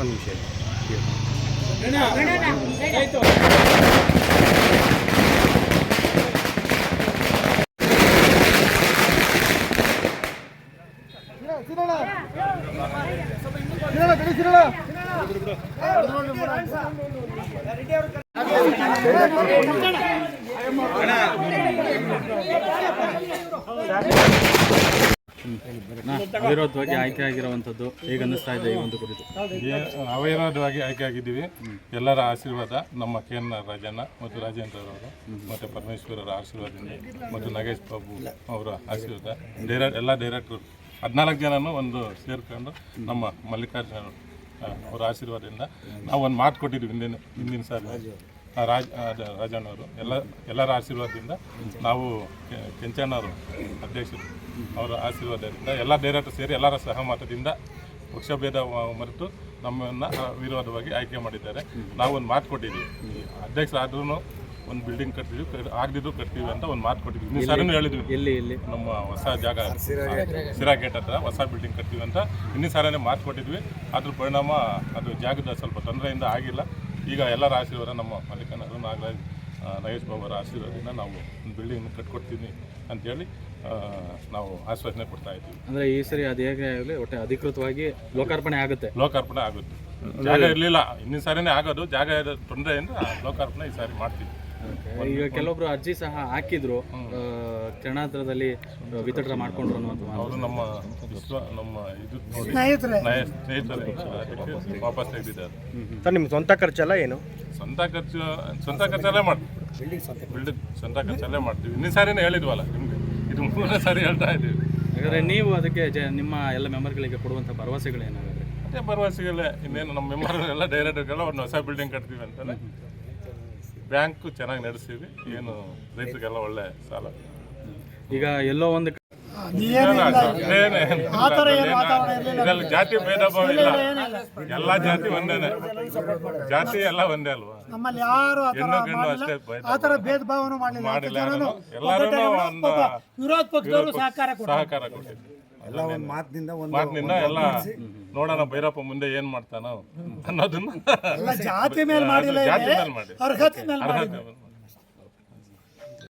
ಒಂದು ನಿಮಿಷ ಅವಿರೋಧವಾಗಿ ಆಯ್ಕೆ ಆಗಿರುವಂಥದ್ದು ಹೇಗೆ ಅನ್ನಿಸ್ತಾ ಇದೆ ಈ ಒಂದು ಕುರಿತು? ಏ- ಅವಿರೋಧವಾಗಿ ಆಯ್ಕೆ ಆಗಿದ್ದೀವಿ. ಎಲ್ಲರ ಆಶೀರ್ವಾದ ನಮ್ಮ ಕೆ ಎನ್ ರಾಜಣ್ಣ ಮತ್ತು ರಾಜೇಂದ್ರ ಅವರು ಮತ್ತು ಪರಮೇಶ್ವರರ ಆಶೀರ್ವಾದದಿಂದ ಮತ್ತು ನಾಗೇಶ್ ಬಾಬು ಅವರ ಆಶೀರ್ವಾದ. ಡೈರೆಕ್ಟ್ ಎಲ್ಲ ಡೈರೆಕ್ಟ್ರು ಹದಿನಾಲ್ಕು ಜನನು ಒಂದು ಸೇರ್ಕೊಂಡು ನಮ್ಮ ಮಲ್ಲಿಕಾರ್ಜುನ ಅವರ ಆಶೀರ್ವಾದದಿಂದ ನಾವು ಒಂದು ಮಾತು ಕೊಟ್ಟಿದ್ವಿ ಹಿಂದಿನ ಹಿಂದಿನ ಸಾರಿ. ರಾಜ್ ರಾಜಣ್ಣವರು ಎಲ್ಲ ಎಲ್ಲರ ಆಶೀರ್ವಾದದಿಂದ ನಾವು ಕೆ- ಕೆಂಚಣ್ಣವರು ಅಧ್ಯಕ್ಷರು ಅವರ ಆಶೀರ್ವಾದದಿಂದ ಎಲ್ಲ ಡೈರೆಕ್ಟರ್ ಸೇರಿ ಎಲ್ಲರ ಸಹಮತದಿಂದ ಪಕ್ಷಭೇದ ಮರೆತು ನಮ್ಮನ್ನು ವಿರೋಧವಾಗಿ ಆಯ್ಕೆ ಮಾಡಿದ್ದಾರೆ. ನಾವು ಒಂದು ಮಾತು ಕೊಟ್ಟಿದ್ವಿ ಅಧ್ಯಕ್ಷರಾದ್ರೂ ಒಂದು ಬಿಲ್ಡಿಂಗ್ ಕಟ್ತೀವಿ ಆಗದಿದ್ರು ಕಟ್ತೀವಿ ಅಂತ ಒಂದು ಮಾತು ಕೊಟ್ಟಿದ್ವಿ ಇನ್ನೂ ಸಾರಿನೂ ಹೇಳಿದ್ವಿ ಇಲ್ಲಿ ಇಲ್ಲಿ ನಮ್ಮ ಹೊಸ ಜಾಗ ಸಿರಾ ಗೇಟ್ ಹತ್ರ. ಹೊಸ ಬಿಲ್ಡಿಂಗ್ ಕಟ್ತೀವಿ ಅಂತ ಇನ್ನೂ ಸಾರನೇ ಮಾತು ಕೊಟ್ಟಿದ್ವಿ. ಅದ್ರ ಪರಿಣಾಮ ಅದು ಜಾಗದ ಸ್ವಲ್ಪ ತೊಂದರೆಯಿಂದ ಆಗಿಲ್ಲ. ಈಗ ಎಲ್ಲರ ಆಶೀರ್ವಾದ ನಮ್ಮ ಮಲ್ಲಿಕನವರು ನಾಗರಾಜ್ ನಗೇಶ್ ಬಾಬು ಅವರ ಆಶೀರ್ವಾದದಿಂದ ನಾವು ಒಂದು ಬಿಲ್ಡಿಂಗ್ ಕಟ್ಕೊಡ್ತೀನಿ ಅಂತೇಳಿ ನಾವು ಆಶ್ವಾಸನೆ ಕೊಡ್ತಾ ಇದ್ದೀವಿ. ಅಂದ್ರೆ ಈ ಸರಿ ಅದು ಹೇಗೆ ಆಗಲಿ ಒಟ್ಟೆ ಅಧಿಕೃತವಾಗಿ ಲೋಕಾರ್ಪಣೆ ಆಗುತ್ತೆ. ಲೋಕಾರ್ಪಣೆ ಆಗುತ್ತೆ. ಜಾಗ ಇರಲಿಲ್ಲ ಇನ್ನೊಂದು ಸಾರಿನೇ ಆಗೋದು ಜಾಗ ತೊಂದರೆ ತೊಂದರೆಯಿಂದ ಲೋಕಾರ್ಪಣೆ ಈ ಸಾರಿ ಮಾಡ್ತೀವಿ. ಈಗ ಕೆಲವೊಬ್ರು ಅರ್ಜಿ ಸಹ ಹಾಕಿದ್ರು ಆ, ಕ್ಷಣಾಂತರದಲ್ಲಿ ವಿತರಣೆ ಮಾಡ್ಕೊಂಡ್ರು ಅನ್ನೋದು. ಅವರು ನಮ್ಮ ವಿಶ್ವ ನಮ್ಮ ಇದು ನೋಡಿ. ಸ್ನೇಹಿತರೆ. ಅದಕ್ಕೆ ವಾಪಸ್ ತೆಗೆದಿದ್ದಾರೆ. ಸರ್ ನಿಮ್ಮ ಸ್ವಂತ ಖರ್ಚೆಲ್ಲ ಏನು? ಸ್ವಂತ ಖರ್ಚು ಸ್ವಂತ ಖರ್ಚಲ್ಲೇ ಮಾಡ್ತೀವಿ ಬಿಲ್ಡಿಂಗ್ ಸ್ವಂತ ಖರ್ಚಲ್ಲೇ ಮಾಡ್ತೀವಿ. ಇನ್ನೂ ಸಾರಿನೇ ಹೇಳಿದ್ವಲ್ಲ ನಿಮಗೆ. ಇದು ಮೂರನೇ ಸಾರಿ ಹೇಳ್ತಾ ಇದ್ದೀವಿ. ಹಾಗಾದ್ರೆ ನೀವು ಅದಕ್ಕೆ ಜ- ನಿಮ್ಮ ಎಲ್ಲ ಮೆಂಬರ್ಗಳಿಗೆ ಕೊಡುವಂಥ ಭರವಸೆಗಳೇನಾಗುತ್ತೆ ಅದೇ ಭರವಸೆಗಳೇ. ಇನ್ನೇನು ನಮ್ಮ ಮೆಂಬರ್ಗಳೆಲ್ಲ ಡೈರೆಕ್ಟರ್ಗೆಲ್ಲ ಒಂದು ಹೊಸ ಬಿಲ್ಡಿಂಗ್ ಕಟ್ತೀವಿ ಅಂತಾನೆ. ಬ್ಯಾಂಕು ಚೆನ್ನಾಗಿ ನಡೆಸಿದ್ವಿ. ಏನು ರೈತರಿಗೆಲ್ಲ ಒಳ್ಳೆ ಸಾಲ. ಈಗ ಎಲ್ಲೋ ಒಂದು ಇದರಲ್ಲಿ ಜಾತಿ ಭೇದ ಭಾವ ಇಲ್ಲ ಎಲ್ಲ ಜಾತಿ ಒಂದೇನೆ. ಜಾತಿ ಎಲ್ಲ ಒಂದೇ ಅಲ್ವಾ? ನಮ್ಮಲ್ಲಿ ಯಾರು ಹೆಣ್ಣು ಗಂಡು ಅಷ್ಟೇ ಭೇದ ಭಾವನೂ ಮಾಡಿಲ್ಲ ಜನನು ಎಲ್ಲರೂ ಒಂದು ವಿರೋಧ ಪಕ್ಷದವರು ಸಹಕಾರ ಕೊಟ್ಟರು. ಸಹಕಾರ ಒಂದು ಮಾತಿನಿಂದ ಎಲ್ಲ ನೋಡೋಣ ಭೈರಪ್ಪ ಮುಂದೆ ಏನ್ ಮಾಡ್ತಾನೋ ಅನ್ನೋದನ್ನ ಜಾತಿ ಮೇಲೆ ಮಾಡಿಲ್ಲ ಜಾತಿ ಮೇಲೆ ಮಾಡಿ ಅರ್ಹತೆ ಮೇಲೆ